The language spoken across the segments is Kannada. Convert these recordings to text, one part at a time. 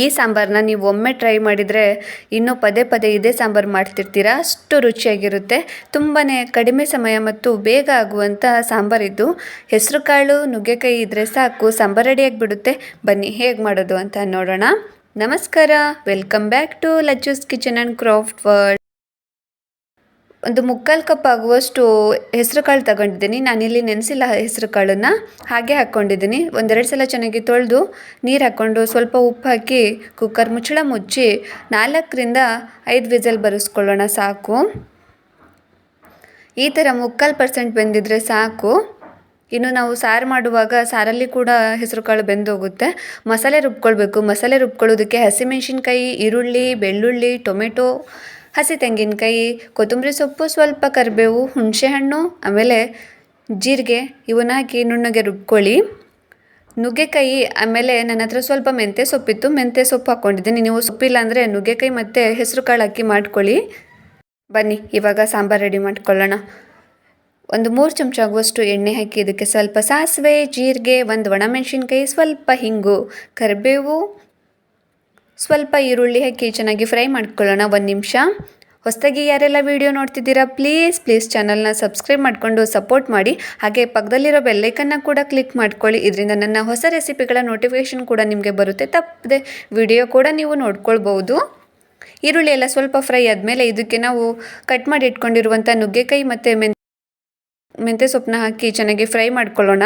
ಈ ಸಾಂಬಾರನ್ನ ನೀವು ಒಮ್ಮೆ ಟ್ರೈ ಮಾಡಿದರೆ ಇನ್ನೂ ಪದೇ ಪದೇ ಇದೇ ಸಾಂಬಾರು ಮಾಡ್ತಿರ್ತೀರಾ? ಅಷ್ಟು ರುಚಿಯಾಗಿರುತ್ತೆ. ತುಂಬಾ ಕಡಿಮೆ ಸಮಯ ಮತ್ತು ಬೇಗ ಆಗುವಂಥ ಸಾಂಬಾರಿದ್ದು ಹೆಸರು ಕಾಳು, ನುಗ್ಗೆಕಾಯಿ ಇದ್ದರೆ ಸಾಕು, ಸಾಂಬಾರು ರೆಡಿಯಾಗಿಬಿಡುತ್ತೆ ಬನ್ನಿ, ಹೇಗೆ ಮಾಡೋದು ಅಂತ ನೋಡೋಣ. ನಮಸ್ಕಾರ welcome back to Lacchu's kitchen and craft world ಒಂದು ಮುಕ್ಕಾಲು ಕಪ್ ಆಗುವಷ್ಟು ಹೆಸರು ಕಾಳು ತಗೊಂಡಿದ್ದೀನಿ ನಾನಿಲ್ಲಿ ನೆನೆಸಿಲ್ಲ ಹೆಸರು ಕಾಳನ್ನು ಹಾಗೆ ಹಾಕ್ಕೊಂಡಿದ್ದೀನಿ ಒಂದೆರಡು ಸಲ ಚೆನ್ನಾಗಿ ತೊಳೆದು ನೀರು ಹಾಕ್ಕೊಂಡು ಸ್ವಲ್ಪ ಉಪ್ಪು ಹಾಕಿ ಕುಕ್ಕರ್ ಮುಚ್ಚಳ ಮುಚ್ಚಿ ನಾಲ್ಕರಿಂದ ಐದು ವಿಸಲ್ ಬರೆಸ್ಕೊಳ್ಳೋಣ ಸಾಕು. ಈ ಥರ ಮುಕ್ಕಾಲು ಪರ್ಸೆಂಟ್ ಬೆಂದಿದ್ರೆ ಸಾಕು. ಇನ್ನು ನಾವು ಸಾರು ಮಾಡುವಾಗ ಸಾರಲ್ಲಿ ಕೂಡ ಹೆಸರುಕಾಳು ಬೆಂದೋಗುತ್ತೆ. ಮಸಾಲೆ ರುಬ್ಕೊಳ್ಬೇಕು. ಮಸಾಲೆ ರುಬ್ಕೊಳ್ಳೋದಕ್ಕೆ ಹಸಿಮೆಣಸಿನ್ಕಾಯಿ, ಈರುಳ್ಳಿ, ಬೆಳ್ಳುಳ್ಳಿ, ಟೊಮೆಟೊ ಹಸಿ ತೆಂಗಿನಕಾಯಿ, ಕೊತ್ತಂಬರಿ ಸೊಪ್ಪು, ಸ್ವಲ್ಪ ಕರಿಬೇವು, ಹುಣಸೆಹಣ್ಣು, ಆಮೇಲೆ ಜೀರಿಗೆ, ಇವನ್ನ ಹಾಕಿ ನುಣ್ಣಗೆ ರುಬ್ಕೊಳ್ಳಿ. ನುಗ್ಗೆಕಾಯಿ, ಆಮೇಲೆ ನನ್ನ ಹತ್ರ ಸ್ವಲ್ಪ ಮೆಂತ್ಯ ಸೊಪ್ಪಿತ್ತು. ಮೆಂತ್ಯ ಸೊಪ್ಪು ಹಾಕ್ಕೊಂಡಿದ್ದೀನಿ. ನೀವು ಸೊಪ್ಪಿಲ್ಲ ಅಂದರೆ ನುಗ್ಗೆಕಾಯಿ ಮತ್ತು ಹೆಸರು ಕಾಳು ಹಾಕಿ ಮಾಡ್ಕೊಳ್ಳಿ. ಬನ್ನಿ, ಇವಾಗ ಸಾಂಬಾರು ರೆಡಿ ಮಾಡ್ಕೊಳ್ಳೋಣ. ಒಂದು ಮೂರು ಚಮಚ ಆಗುವಷ್ಟು ಎಣ್ಣೆ ಹಾಕಿ ಇದಕ್ಕೆ ಸ್ವಲ್ಪ ಸಾಸಿವೆ, ಜೀರಿಗೆ, ಒಂದು ಒಣಮೆಣಸಿನ್ಕಾಯಿ ಸ್ವಲ್ಪ ಹಿಂಗು, ಕರಿಬೇವು ಸ್ವಲ್ಪ ಈರುಳ್ಳಿ ಹಾಕಿ ಚೆನ್ನಾಗಿ ಫ್ರೈ ಮಾಡ್ಕೊಳ್ಳೋಣ ಒಂದು ನಿಮಿಷ. ಹೊಸದಾಗಿ ಯಾರೆಲ್ಲ ವೀಡಿಯೋ ನೋಡ್ತಿದ್ದೀರಾ ಪ್ಲೀಸ್ ಪ್ಲೀಸ್ ಚಾನಲ್ನ ಸಬ್ಸ್ಕ್ರೈಬ್ ಮಾಡಿಕೊಂಡು ಸಪೋರ್ಟ್ ಮಾಡಿ. ಹಾಗೆ ಪಕ್ಕದಲ್ಲಿರೋ ಬೆಲ್ಲೈಕನ್ನ ಕೂಡ ಕ್ಲಿಕ್ ಮಾಡ್ಕೊಳ್ಳಿ. ಇದರಿಂದ ನನ್ನ ಹೊಸ ರೆಸಿಪಿಗಳ ನೋಟಿಫಿಕೇಷನ್ ಕೂಡ ನಿಮಗೆ ಬರುತ್ತೆ. ತಪ್ಪದೆ ವಿಡಿಯೋ ಕೂಡ ನೀವು ನೋಡ್ಕೊಳ್ಬೋದು ಈರುಳ್ಳಿ ಎಲ್ಲ ಸ್ವಲ್ಪ ಫ್ರೈ ಆದಮೇಲೆ ಇದಕ್ಕೆ ನಾವು ಕಟ್ ಮಾಡಿ ಇಟ್ಕೊಂಡಿರುವಂಥ ನುಗ್ಗೆಕಾಯಿ ಮತ್ತು ಮೆಂತೆ ಮೆಂತ್ಯ ಸೊಪ್ಪನ್ನ ಹಾಕಿ ಚೆನ್ನಾಗಿ ಫ್ರೈ ಮಾಡ್ಕೊಳ್ಳೋಣ.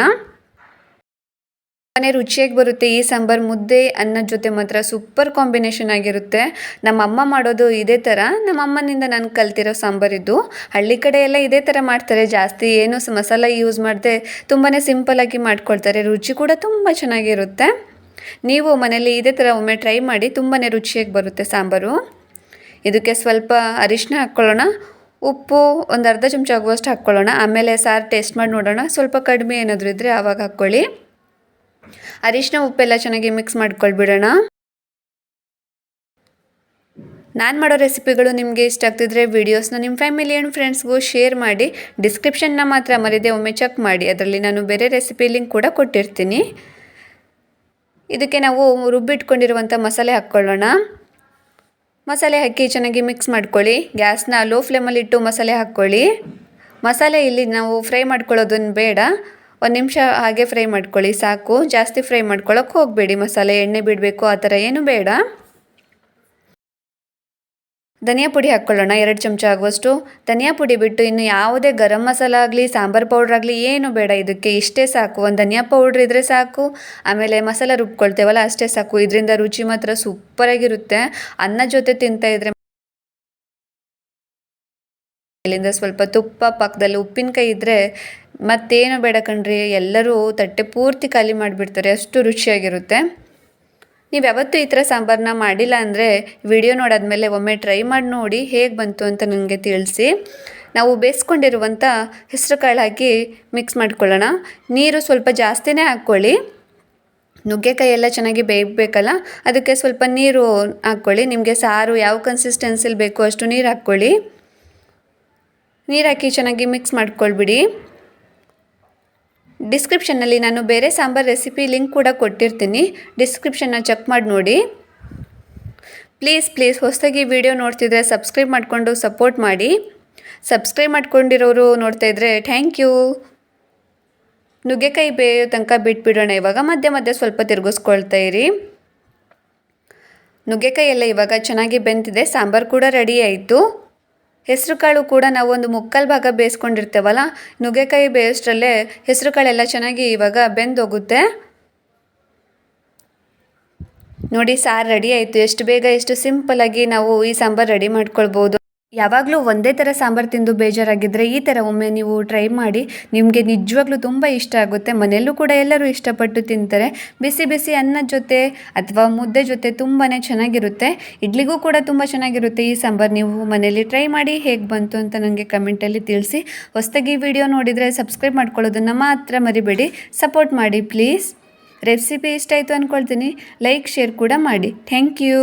ಮನೆ ರುಚಿಯಾಗಿ ಬರುತ್ತೆ ಈ ಸಾಂಬಾರು. ಮುದ್ದೆ ಅನ್ನದ ಜೊತೆ ಮಾತ್ರ ಸೂಪರ್ ಕಾಂಬಿನೇಷನ್ ಆಗಿರುತ್ತೆ. ನಮ್ಮ ಅಮ್ಮ ಮಾಡೋದು ಇದೇ ಥರ ನಮ್ಮ ಅಮ್ಮನಿಂದ ನಾನು ಕಲ್ತಿರೋ ಸಾಂಬಾರಿದ್ದು ಹಳ್ಳಿ ಕಡೆ ಎಲ್ಲ ಇದೇ ಥರ ಮಾಡ್ತಾರೆ. ಜಾಸ್ತಿ ಏನು ಮಸಾಲ ಯೂಸ್ ಮಾಡದೆ ತುಂಬಾ ಸಿಂಪಲಾಗಿ ಮಾಡ್ಕೊಳ್ತಾರೆ. ರುಚಿ ಕೂಡ ತುಂಬ ಚೆನ್ನಾಗಿರುತ್ತೆ. ನೀವು ಮನೇಲಿ ಇದೇ ಥರ ಒಮ್ಮೆ ಟ್ರೈ ಮಾಡಿ ತುಂಬಾ ರುಚಿಯಾಗಿ ಬರುತ್ತೆ ಸಾಂಬಾರು. ಇದಕ್ಕೆ ಸ್ವಲ್ಪ ಅರಿಶಿನ ಹಾಕ್ಕೊಳ್ಳೋಣ. ಉಪ್ಪು ಒಂದು ಅರ್ಧ ಚಮಚ ಆಗುವಷ್ಟು ಹಾಕ್ಕೊಳ್ಳೋಣ. ಆಮೇಲೆ ಸಾರು ಟೇಸ್ಟ್ ಮಾಡಿ ನೋಡೋಣ. ಸ್ವಲ್ಪ ಕಡಿಮೆ ಏನಾದರೂ ಇದ್ದರೆ ಆವಾಗ ಹಾಕ್ಕೊಳ್ಳಿ. ಅರಿಶಿನ ಉಪ್ಪೆಲ್ಲ ಚೆನ್ನಾಗಿ ಮಿಕ್ಸ್ ಮಾಡ್ಕೊಳ್ಬಿಡೋಣ. ನಾನು ಮಾಡೋ ರೆಸಿಪಿಗಳು ನಿಮಗೆ ಇಷ್ಟ ಆಗ್ತಿದ್ರೆ ವೀಡಿಯೋಸ್ನ ನಿಮ್ಮ ಫ್ಯಾಮಿಲಿ ಆ್ಯಂಡ್ ಫ್ರೆಂಡ್ಸ್ಗೂ ಶೇರ್ ಮಾಡಿ ಡಿಸ್ಕ್ರಿಪ್ಷನ್ನ ಮಾತ್ರ ಮರೆಯದೆ ಒಮ್ಮೆ ಚೆಕ್ ಮಾಡಿ, ಅದರಲ್ಲಿ ನಾನು ಬೇರೆ ರೆಸಿಪಿ ಲಿಂಕ್ ಕೂಡ ಕೊಟ್ಟಿರ್ತೀನಿ. ಇದಕ್ಕೆ ನಾವು ರುಬ್ಬಿಟ್ಕೊಂಡಿರುವಂಥ ಮಸಾಲೆ ಹಾಕ್ಕೊಳ್ಳೋಣ. ಮಸಾಲೆ ಹಾಕಿ ಚೆನ್ನಾಗಿ ಮಿಕ್ಸ್ ಮಾಡ್ಕೊಳ್ಳಿ. ಗ್ಯಾಸ್ನ ಲೋ ಫ್ಲೇಮಲ್ಲಿಟ್ಟು ಮಸಾಲೆ ಹಾಕ್ಕೊಳ್ಳಿ. ಮಸಾಲೆ ಇಲ್ಲಿ ನಾವು ಫ್ರೈ ಮಾಡ್ಕೊಳ್ಳೋದನ್ನು ಬೇಡ. ಒಂದು ನಿಮಿಷ ಹಾಗೆ ಫ್ರೈ ಮಾಡ್ಕೊಳ್ಳಿ, ಸಾಕು. ಜಾಸ್ತಿ ಫ್ರೈ ಮಾಡ್ಕೊಳ್ಳೋಕೆ ಹೋಗಬೇಡಿ, ಮಸಾಲೆ, ಎಣ್ಣೆ ಬಿಡಬೇಕು, ಆ ಥರ ಏನು ಬೇಡ. ಧನಿಯಾ ಪುಡಿ ಹಾಕ್ಕೊಳ್ಳೋಣ, ಎರಡು ಚಮಚ ಆಗುವಷ್ಟು. ಧನಿಯಾ ಪುಡಿ ಬಿಟ್ಟು ಇನ್ನು ಯಾವುದೇ ಗರಂ ಮಸಾಲ ಆಗಲಿ, ಸಾಂಬಾರು ಪೌಡ್ರ್ ಆಗಲಿ ಏನು ಬೇಡ ಇದಕ್ಕೆ. ಇಷ್ಟೇ ಸಾಕು. ಒಂದು ಧನಿಯಾ ಪೌಡ್ರ್ ಇದ್ದರೆ ಸಾಕು. ಆಮೇಲೆ ಮಸಾಲ ರುಬ್ಕೊಳ್ತೇವಲ್ಲ, ಅಷ್ಟೇ ಸಾಕು. ಇದರಿಂದ ರುಚಿ ಮಾತ್ರ ಸೂಪರಾಗಿರುತ್ತೆ. ಅನ್ನ ಜೊತೆ ತಿಂತಾ ಇದ್ರೆ ಇಲ್ಲಿಂದ ಸ್ವಲ್ಪ ತುಪ್ಪ ಪಕ್ಕದಲ್ಲಿ ಉಪ್ಪಿನಕಾಯಿ ಇದ್ದರೆ ಮತ್ತೇನು ಬೇಡ ಕಣ್ರಿ, ಎಲ್ಲರೂ ತಟ್ಟೆ ಪೂರ್ತಿ ಖಾಲಿ ಮಾಡಿಬಿಡ್ತಾರೆ, ಅಷ್ಟು ರುಚಿಯಾಗಿರುತ್ತೆ. ನೀವು ಯಾವತ್ತೂ ಈ ಥರ ಸಾಂಬಾರನ್ನ ಮಾಡಿಲ್ಲ ಅಂದರೆ ವಿಡಿಯೋ ನೋಡಾದ್ಮೇಲೆ ಒಮ್ಮೆ ಟ್ರೈ ಮಾಡಿ ನೋಡಿ ಹೇಗೆ ಬಂತು ಅಂತ ನನಗೆ ತಿಳಿಸಿ. ನಾವು ಬೇಯಿಸ್ಕೊಂಡಿರುವಂಥ ಹೆಸರು ಕಾಳು ಹಾಕಿ ಮಿಕ್ಸ್ ಮಾಡ್ಕೊಳ್ಳೋಣ. ನೀರು ಸ್ವಲ್ಪ ಜಾಸ್ತಿನೇ ಹಾಕ್ಕೊಳ್ಳಿ. ನುಗ್ಗೆಕಾಯಿ ಎಲ್ಲ ಚೆನ್ನಾಗಿ ಬೇಯಬೇಕಲ್ಲ, ಅದಕ್ಕೆ ಸ್ವಲ್ಪ ನೀರು ಹಾಕ್ಕೊಳ್ಳಿ. ನಿಮಗೆ ಸಾರು ಯಾವ ಕನ್ಸಿಸ್ಟೆನ್ಸಿಲಿ ಬೇಕು ಅಷ್ಟು ನೀರು ಹಾಕ್ಕೊಳ್ಳಿ. ನೀರು ಹಾಕಿ ಚೆನ್ನಾಗಿ ಮಿಕ್ಸ್ ಮಾಡ್ಕೊಳ್ಬಿಡಿ. ಡಿಸ್ಕ್ರಿಪ್ಷನ್ನಲ್ಲಿ ನಾನು ಬೇರೆ ಸಾಂಬಾರು ರೆಸಿಪಿ ಲಿಂಕ್ ಕೂಡ ಕೊಟ್ಟಿರ್ತೀನಿ. ಡಿಸ್ಕ್ರಿಪ್ಷನ್ನ ಚೆಕ್ ಮಾಡಿ ನೋಡಿ. ಪ್ಲೀಸ್ ಪ್ಲೀಸ್ ಹೊಸದಾಗಿ ವಿಡಿಯೋ ನೋಡ್ತಿದ್ರೆ ಸಬ್ಸ್ಕ್ರೈಬ್ ಮಾಡಿಕೊಂಡು ಸಪೋರ್ಟ್ ಮಾಡಿ. ಸಬ್ಸ್ಕ್ರೈಬ್ ಮಾಡ್ಕೊಂಡಿರೋರು ನೋಡ್ತಾ ಇದ್ದರೆ ಥ್ಯಾಂಕ್ ಯು ನುಗ್ಗೆಕಾಯಿ ಬೇಯೋ ತನಕ ಬಿಟ್ಬಿಡೋಣ. ಇವಾಗ ಮಧ್ಯೆ ಮಧ್ಯೆ ಸ್ವಲ್ಪ ತಿರುಗಿಸ್ಕೊಳ್ತಾ ಇರಿ. ನುಗ್ಗೆಕಾಯಿ ಎಲ್ಲ ಇವಾಗ ಚೆನ್ನಾಗಿ ಬೆಂತಿದೆ ಸಾಂಬಾರು ಕೂಡ ರೆಡಿ ಆಯಿತು. ಹೆಸರು ಕಾಳು ಕೂಡ ನಾವು ಒಂದು ಮುಕ್ಕಲ್ ಭಾಗ ಬೇಯಿಸ್ಕೊಂಡಿರ್ತೇವಲ್ಲ, ನುಗ್ಗೆಕಾಯಿ ಬೇಯೋಷ್ಟರಲ್ಲೇ ಹೆಸರು ಕಾಳೆಲ್ಲ ಚೆನ್ನಾಗಿ ಇವಾಗ ಬೆಂದೋಗುತ್ತೆ. ನೋಡಿ ಸಾರು ರೆಡಿ ಆಯಿತು. ಎಷ್ಟು ಬೇಗ ಎಷ್ಟು ಸಿಂಪಲ್ ಆಗಿ ನಾವು ಈ ಸಾಂಬಾರು ರೆಡಿ ಮಾಡ್ಕೊಳ್ಬೋದು. ಯಾವಾಗಲೂ ಒಂದೇ ಥರ ಸಾಂಬಾರು ತಿಂದು ಬೇಜಾರಾಗಿದ್ದರೆ ಈ ಥರ ಒಮ್ಮೆ ನೀವು ಟ್ರೈ ಮಾಡಿ, ನಿಮಗೆ ನಿಜವಾಗ್ಲೂ ತುಂಬ ಇಷ್ಟ ಆಗುತ್ತೆ. ಮನೆಯಲ್ಲೂ ಕೂಡ ಎಲ್ಲರೂ ಇಷ್ಟಪಟ್ಟು ತಿಂತಾರೆ. ಬಿಸಿ ಬಿಸಿ ಅನ್ನದ ಜೊತೆ ಅಥವಾ ಮುದ್ದೆ ಜೊತೆ ತುಂಬಾ ಚೆನ್ನಾಗಿರುತ್ತೆ. ಇಡ್ಲಿಗೂ ಕೂಡ ತುಂಬ ಚೆನ್ನಾಗಿರುತ್ತೆ ಈ ಸಾಂಬಾರು. ನೀವು ಮನೆಯಲ್ಲಿ ಟ್ರೈ ಮಾಡಿ ಹೇಗೆ ಬಂತು ಅಂತ ನನಗೆ ಕಮೆಂಟಲ್ಲಿ ತಿಳಿಸಿ. ಹೊಸದಾಗಿ ವಿಡಿಯೋ ನೋಡಿದರೆ ಸಬ್ಸ್ಕ್ರೈಬ್ ಮಾಡ್ಕೊಳ್ಳೋದನ್ನು ಮಾತ್ರ ಮರಿಬೇಡಿ. ಸಪೋರ್ಟ್ ಮಾಡಿ ಪ್ಲೀಸ್ ರೆಸಿಪಿ ಇಷ್ಟ ಆಯಿತು ಅಂದ್ಕೊಳ್ತೀನಿ ಲೈಕ್ ಶೇರ್ ಕೂಡ ಮಾಡಿ. Thank you